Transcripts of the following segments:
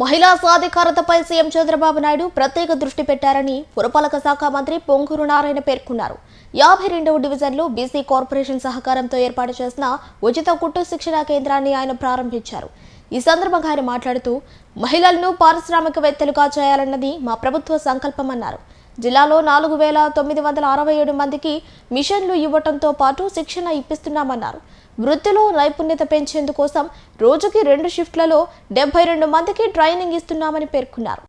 మహిళా సాధికారతపై సీఎం చంద్రబాబు నాయుడు ప్రత్యేక దృష్టి పెట్టారని పురపాలక శాఖ మంత్రి పొంగూరు నారాయణ పేర్కొన్నారు. యాభై రెండవ డివిజన్లో బీసీ కార్పొరేషన్ సహకారంతో ఏర్పాటు చేసిన ఉచిత కుట్టు శిక్షణా కేంద్రాన్ని ఆయన ప్రారంభించారు. ఈ సందర్భంగా ఆయన మాట్లాడుతూ మహిళలను పారిశ్రామికవేత్తలుగా చేయాలన్నది మా ప్రభుత్వ సంకల్పమన్నారు. జిల్లాలో నాలుగు వేల తొమ్మిది వందల అరవై ఏడు మందికి మిషన్లు ఇవ్వటంతో పాటు శిక్షణ ఇప్పిస్తున్నామన్నారు. వృత్తిలో నైపుణ్యత పెంచేందుకోసం రోజుకి రెండు షిఫ్ట్లలో డెబ్బై రెండు మందికి ట్రైనింగ్ ఇస్తున్నామని పేర్కొన్నారు.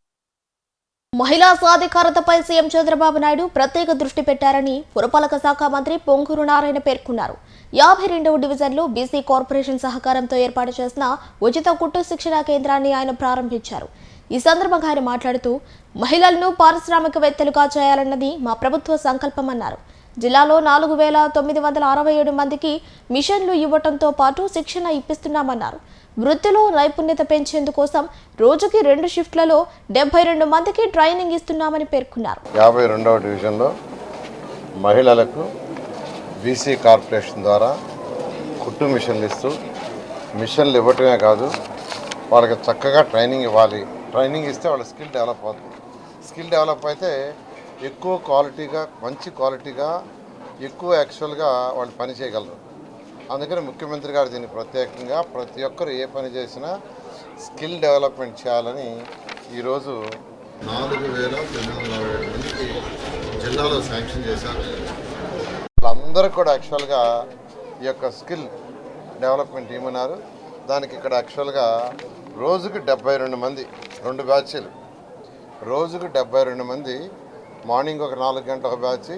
మహిళా సాధికారతపై సీఎం చంద్రబాబు నాయుడు ప్రత్యేక దృష్టి పెట్టారని పురపాలక శాఖ మంత్రి పొంగూరు నారాయణ పేర్కొన్నారు. యాభై రెండవ డివిజన్లో బీసీ కార్పొరేషన్ సహకారంతో ఏర్పాటు చేసిన ఉచిత కుట్టు శిక్షణా కేంద్రాన్ని ఆయన ప్రారంభించారు. ఈ సందర్భంగా ఆయన మాట్లాడుతూ మహిళలను పారిశ్రామికవేత్తలుగా చేయాలన్నది మా ప్రభుత్వ సంకల్పమన్నారు. జిల్లాలో నాలుగు వేల తొమ్మిది వందల అరవై ఏడు మందికి మిషన్లు ఇవ్వటంతో పాటు శిక్షణ ఇప్పిస్తున్నామన్నారు. వృత్తిలో నైపుణ్యత పెంచేందుకోసం రోజుకి రెండు షిఫ్ట్లలో డెబ్బై రెండు మందికి ట్రైనింగ్ ఇస్తున్నామని పేర్కొన్నారు. యాభై రెండవ డివిజన్లో మహిళలకు బీసీ కార్పొరేషన్ ద్వారా కుట్టు మిషన్లు ఇస్తూ మిషన్లు ఇవ్వటమే కాదు వాళ్ళకి చక్కగా ట్రైనింగ్ ఇవ్వాలి ట్రైనింగ్ ఇస్తే వాళ్ళ స్కిల్ డెవలప్ అవుతుంది. స్కిల్ డెవలప్ అయితే ఎక్కువ క్వాలిటీగా మంచి క్వాలిటీగా ఎక్కువ యాక్చువల్గా వాళ్ళు పని చేయగలరు. అందుకని ముఖ్యమంత్రి గారు దీన్ని ప్రత్యేకంగా ప్రతి ఒక్కరు ఏ పని చేసినా స్కిల్ డెవలప్మెంట్ చేయాలని ఈరోజు నాలుగు వేల తొమ్మిది వందల మందికి జిల్లాలో శాంక్షన్ చేశారు. వాళ్ళందరూ కూడా యాక్చువల్గా ఈ యొక్క స్కిల్ డెవలప్మెంట్ ఏమన్నారు దానికి ఇక్కడ యాక్చువల్గా రోజుకి డెబ్బై రెండు మంది రెండు బ్యాచ్లు. రోజుకు డెబ్బై రెండు మంది మార్నింగ్ ఒక నాలుగు గంటల ఒక బ్యాచ్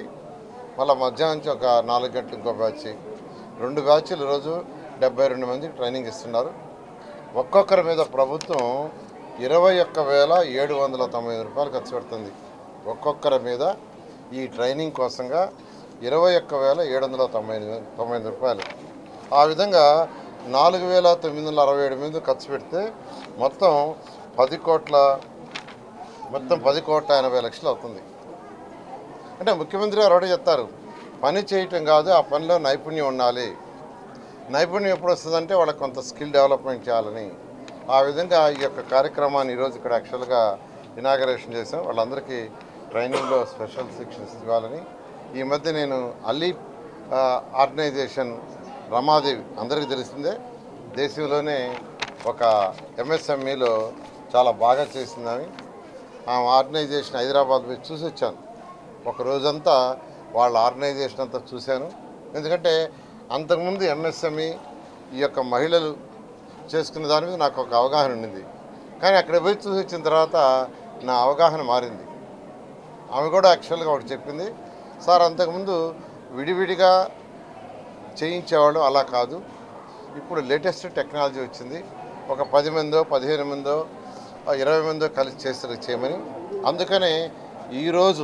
మళ్ళీ మధ్యాహ్నం నుంచి ఒక నాలుగు గంటలు ఇంకో బ్యాచ్. రెండు బ్యాచ్లు రోజు డెబ్బై రెండు మందికి ట్రైనింగ్ ఇస్తున్నారు. ఒక్కొక్కరి మీద ప్రభుత్వం ఇరవై ఒక్క వేల ఏడు వందల తొంభై రూపాయలు ఖర్చు పెడుతుంది. ఒక్కొక్కరి మీద ఈ ట్రైనింగ్ కోసంగా ఇరవై ఒక్క వేల ఏడు వందల తొంభై తొంభై రూపాయలు. ఆ విధంగా నాలుగు వేల తొమ్మిది వందల అరవై ఏడు మీద ఖర్చు పెడితే మొత్తం పది కోట్ల మొత్తం పది కోట్ల ఎనభై లక్షలు అవుతుంది. అంటే ముఖ్యమంత్రి గారు ఒకటే చెప్తారు పని చేయటం కాదు ఆ పనిలో నైపుణ్యం ఉండాలి. నైపుణ్యం ఎప్పుడు వస్తుందంటే వాళ్ళకి కొంత స్కిల్ డెవలప్మెంట్ చేయాలని. ఆ విధంగా ఈ యొక్క కార్యక్రమాన్ని ఈరోజు ఇక్కడ యాక్చువల్గా ఇనాగరేషన్ చేసాం వాళ్ళందరికీ ట్రైనింగ్లో స్పెషల్ శిక్షణ ఇవ్వాలని. ఈ మధ్య నేను అలీ ఆర్గనైజేషన్ రమాదేవి అందరికీ తెలిసిందే దేశంలోనే ఒక ఎంఎస్ఎంఈలో చాలా బాగా చేసిందని ఆ ఆర్గనైజేషన్ హైదరాబాద్ పోయి చూసి వచ్చాను. ఒక రోజంతా వాళ్ళ ఆర్గనైజేషన్ అంతా చూశాను. ఎందుకంటే అంతకుముందు ఎంఎస్ఎంఈ ఈ యొక్క మహిళలు చేసుకున్న దాని మీద నాకు ఒక అవగాహన ఉండింది. కానీ అక్కడ పోయి చూసి వచ్చిన తర్వాత నా అవగాహన మారింది. ఆమె కూడా యాక్చువల్గా ఒకటి చెప్పింది సార్ అంతకుముందు విడివిడిగా చేయించేవాళ్ళు అలా కాదు. ఇప్పుడు లేటెస్ట్ టెక్నాలజీ వచ్చింది. ఒక పది మందో పదిహేను మందో ఇరవై మందో కలిసి చేస్తారు చేయమని. అందుకనే ఈరోజు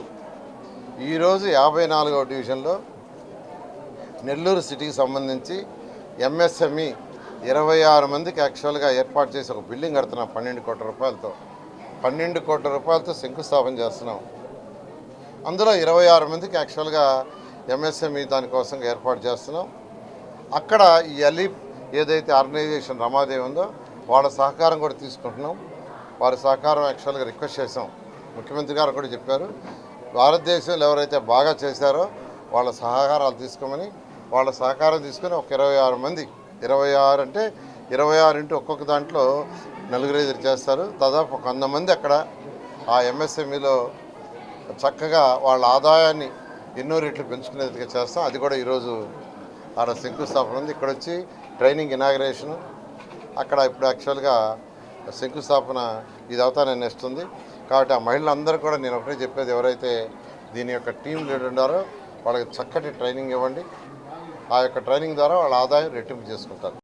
ఈరోజు యాభై నాలుగవ డివిజన్లో నెల్లూరు సిటీకి సంబంధించి ఎంఎస్ఎంఈ ఇరవై ఆరు మందికి యాక్చువల్గా ఏర్పాటు చేసి ఒక బిల్డింగ్ కడుతున్నాం పన్నెండు కోట్ల రూపాయలతో. పన్నెండు కోట్ల రూపాయలతో శంకుస్థాపన చేస్తున్నాం. అందులో ఇరవై ఆరు మందికి యాక్చువల్గా ఎంఎస్ఎంఈ దానికోసం ఏర్పాటు చేస్తున్నాం. అక్కడ ఈ అలీప్ ఏదైతే ఆర్గనైజేషన్ రమాదేవి ఉందో వాళ్ళ సహకారం కూడా తీసుకుంటున్నాం. వారి సహకారం యాక్చువల్గా రిక్వెస్ట్ చేసాం ముఖ్యమంత్రి గారు కూడా చెప్పారు. భారతదేశంలో ఎవరైతే బాగా చేశారో వాళ్ళ సహకారాలు తీసుకోమని వాళ్ళ సహకారం తీసుకొని ఒక ఇరవై ఆరు మంది ఇరవై ఆరు అంటే ఇరవై ఆరు ఇంటూ ఒక్కొక్క దాంట్లో నలుగురు చేస్తారు. దాదాపు ఒక వంద మంది అక్కడ ఆ ఎంఎస్ఎంఈలో చక్కగా వాళ్ళ ఆదాయాన్ని ఎన్నో రెట్లు పెంచుకునేదిగా చేస్తాం. అది కూడా ఈరోజు ఆడ శంకుస్థాపన ఉంది. ఇక్కడ వచ్చి ట్రైనింగ్ ఇనాగరేషన్. అక్కడ ఇప్పుడు యాక్చువల్గా శంకుస్థాపన ఇది అవుతానే నెక్స్ట్ ఉంది. కాబట్టి ఆ మహిళలందరూ కూడా నేను ఒకటే చెప్పేది ఎవరైతే దీని యొక్క టీం లీడర్ ఉన్నారో వాళ్ళకి చక్కటి ట్రైనింగ్ ఇవ్వండి. ఆ యొక్క ట్రైనింగ్ ద్వారా వాళ్ళ ఆదాయం రెట్టింపు చేసుకుంటారు.